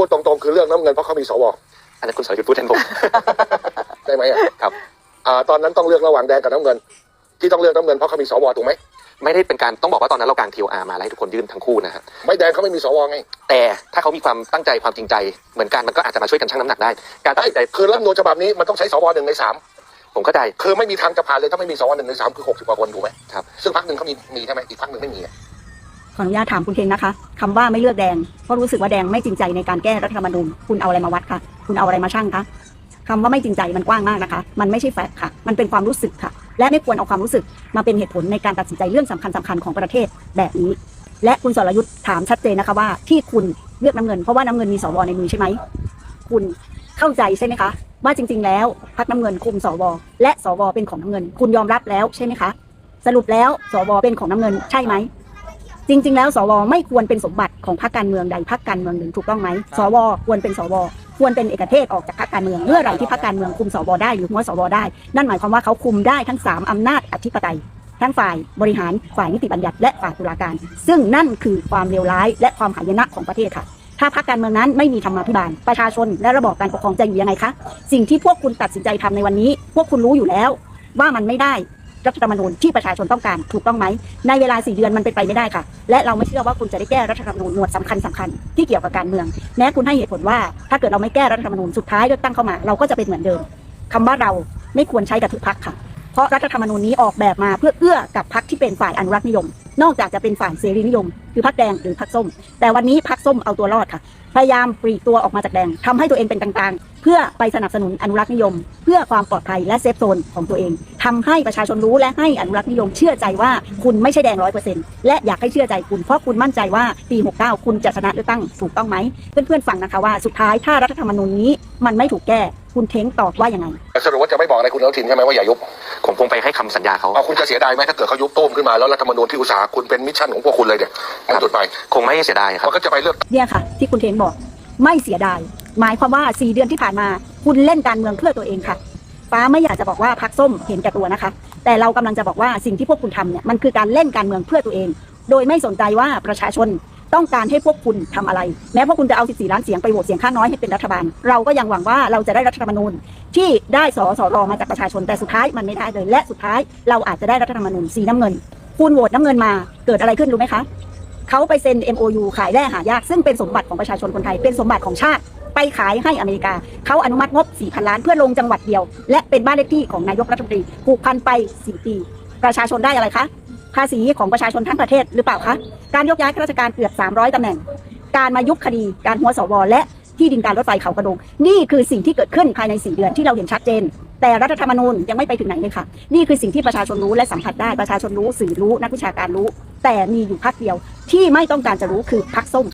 พูดตรงๆ คือเรื่องน้ำเงินเพราะเขามีสวอันนั้นคุณสรยุทธ์พูดแทนผม ได้ไหมอะครับอ่าตอนนั้นต้องเลือกระหว่างแดงกับน้ำเงิน ที่ต้องเลือกน้ำเงินเพราะเขามีสวถูกไหมไม่ได้เป็นการต้องบอกว่าตอนนั้นเรากาง TOR มาแล้วให้ทุกคนยื่นทั้งคู่นะฮะไม่แดงเขาไม่มีสวไงแต่ถ้าเขามีความตั้งใจความจริงใจ เหมือนกันมันก็อาจจะมาช่วยกันชั่งน้ำหนักได้ การตัดไอ้สินใจคือรัฐธรรมนูญฉบับนี้มันต้องใช้สวหนึ่งในสามผมเข้าใจ คือไม่มีทางจะผ่านเลยถ้าไม่มีสวหนึ่งในสามคือหกสิบกว่าคนถูกไหมครับ ซึ่งพรรคหนึ่งเขามีมีใช่ไหมอีกพรรคหนึ่งไม่มีอะข ออนุญาตถามคุณเพลงนะคะคำว่าไม่เลือกแดงเพราะรู้สึกว่าแดงไม่จริงใจในการแก้รัฐธรรมนูญคุณเอาอะไรมาวัดคะคุณเอาอะไรมาชั่งคะคำว่าไม่จริงใจมันกว้างมากนะคะ มันไม่ใช่แฟกต์ค่ะ มันเป็นความรู้สึกค่ะ และไม่ควรเอาความรู้สึกมาเป็นเหตุผลในการตัดสินใจเรื่องสำคัญสคัญๆของประเทศแบบนี้ และคุณสรยุทธ์ถามชัดเจนนะคะว่าที่คุณเลือกน้ำเงินเพราะว่าน้ำเงินมีสวในมือใช่ไหมคุณเข้าใจใช่ไหมคะว่าจริง ๆ แล้วพักน้ำเงินคุมสวและสวเป็นของน้ำเงิน คุณยอมรับแล้วใช่ไหมคะ สรุปแล้วสวเป็นของน้ำเงินใช่ไหม จริง ๆ แล้วสวไม่ควรเป็นสมบัติของพรรคการเมืองใดพรรคการเมืองหนึ่งถูกต้องไหมสวควรเป็นสวควรเป็นเอกเทศออกจากพรรคการเมืองเมื่อไหร่ที่พรรคการเมืองคุมสวได้หรือหัวสวได้ นั่นหมายความว่าเขาคุมได้ทั้ง 3 อำนาจอธิปไตย ทั้งฝ่ายบริหารฝ่ายนิติบัญญัติและฝ่ายตุลาการ ซึ่งนั่นคือความเลวร้าย และความหายนะของประเทศค่ะถ้าพรรคการเมืองนั้นไม่มีธรรมาภิบาลประชาชนและระบอบการปกครองจะอยู่ยังไงคะสิ่งที่พวกคุณตัดสินใจทำในวันนี้ พวกคุณรู้อยู่แล้ว ว่ามันไม่ได้ รัฐธรรมนูญที่ประชาชนต้องการถูกต้องไหมในเวลาสี่เดือนมันเป็นไปไม่ได้ค่ะ และเราไม่เชื่อว่าคุณจะได้แก้รัฐธรรมนูญหมวดสำคัญสำคัญที่เกี่ยวกับการเมืองแม้คุณให้เหตุผลว่า ถ้าเกิดเราไม่แก้รัฐธรรมนูญสุดท้ายเลือกตั้งเข้ามาเราก็จะเป็นเหมือนเดิมคำว่าเราไม่ควรใช้กับทุกพักค่ะ เพราะรัฐธรรมนูญนี้ออกแบบมาเพื่อเอื้อกับพรรคที่เป็นฝ่ายอนุรักษ์นิยม นอกจากจะเป็นฝ่ายเสรีนิยม คือพรรคแดงหรือพรรคส้ม แต่วันนี้พรรคส้มเอาตัวรอดค่ะ พยายามปลีกตัวออกมาจากแดงทำให้ตัวเองเป็นกลางๆ เพื่อไปสนับสนุนอนุรักษ์นิยม เพื่อความปลอดภัยและเซฟโซนของตัวเองทำให้ประชาชนรู้และให้อนุรักษ์นิยม เชื่อใจว่าคุณไม่ใช่แดงร้อยเปอร์เซ็นต์และอยากให้เชื่อใจคุณเพราะคุณมั่นใจว่าปี 69 คุณจะชนะเลือกตั้งถูกต้องไหมเพื่อนๆฟังนะคะว่าสุดท้ายถ้ารัฐธรรมนูญนี้มันไม่ถูกแก้คุณเท้งตอบว่ายังไงสรุปว่าจะไม่บอกอะไรคุณอนุทินใช่ไหมว่าอย่ายุบ ผมคงไปให้คำสัญญาเขาเอาคุณจะเสียดายไหมถ้าเกิดเขายุบตุ้มขึ้นมาแล้วรัฐธรรมนูญที่อุตสาหคุณเป็นมิชชั่นของพวกคุณเลยเนี่ยมันจุดไปคงไม่เสียดายครับ มันก็จะไปเลือกเนี่ยค่ะ ที่คุณเทนบอกไม่เสียดาย หมายความว่า 4 เดือนที่ผ่านมา คุณเล่นการเมืองเพื่อตัวเองค่ะ ฟ้าไม่อยากจะบอกว่าพักส้มเห็นแก่ตัวนะคะ แต่เรากำลังจะบอกว่าสิ่งที่พวกคุณทำเนี่ยมันคือการเล่นการเมืองเพื่อตัวเอง โดยไม่สนใจว่าประชาชนต้องการให้พวกคุณทำอะไร แม้พวกคุณจะเอา 14 ล้านเสียงไปโหวตเสียงข้างน้อยให้เป็นรัฐบาล เราก็ยังหวังว่าเราจะได้รัฐธรรมนูญ ที่ได้สสรมาจากประชาชนแต่สุดท้ายมันไม่ได้เลย และสุดท้ายเราอาจจะได้รัฐธรรมนูญสีน้ำเงิน คุณโหวตน้ำเงินมาเกิดอะไรขึ้นรู้ไหมคะเขาไปเซ็น MOU ขายแร่หายาก ซึ่งเป็นสมบัติของประชาชนคนไทยเป็นสมบัติของชาติ ไปขายให้อเมริกา เขาอนุมัติงบ 4,000 ล้านเพื่อลงจังหวัดเดียว และเป็นบ้านเลขที่ของนายกรัฐมนตรีผูกพันไป 4 ปี ประชาชนได้อะไรคะภาษีของประชาชนทั้งประเทศหรือเปล่าคะการยกย้ายข้าราชการเกือบ 300ตำแหน่ง การมายุบคดีการหัวสวและ ที่ดินการรถไฟเขากระโดง นี่คือสิ่งที่เกิดขึ้นภายใน 4 เดือนที่เราเห็นชัดเจน แต่รัฐธรรมนูญยังไม่ไปถึงไหนเลยค่ะ นี่คือสิ่งที่ประชาชนรู้และสัมผัสได้ประชาชนรู้สื่อรู้นักวิชาการรู้ แต่มีอยู่พักเดียวที่ไม่ต้องการจะรู้คือพักส้ม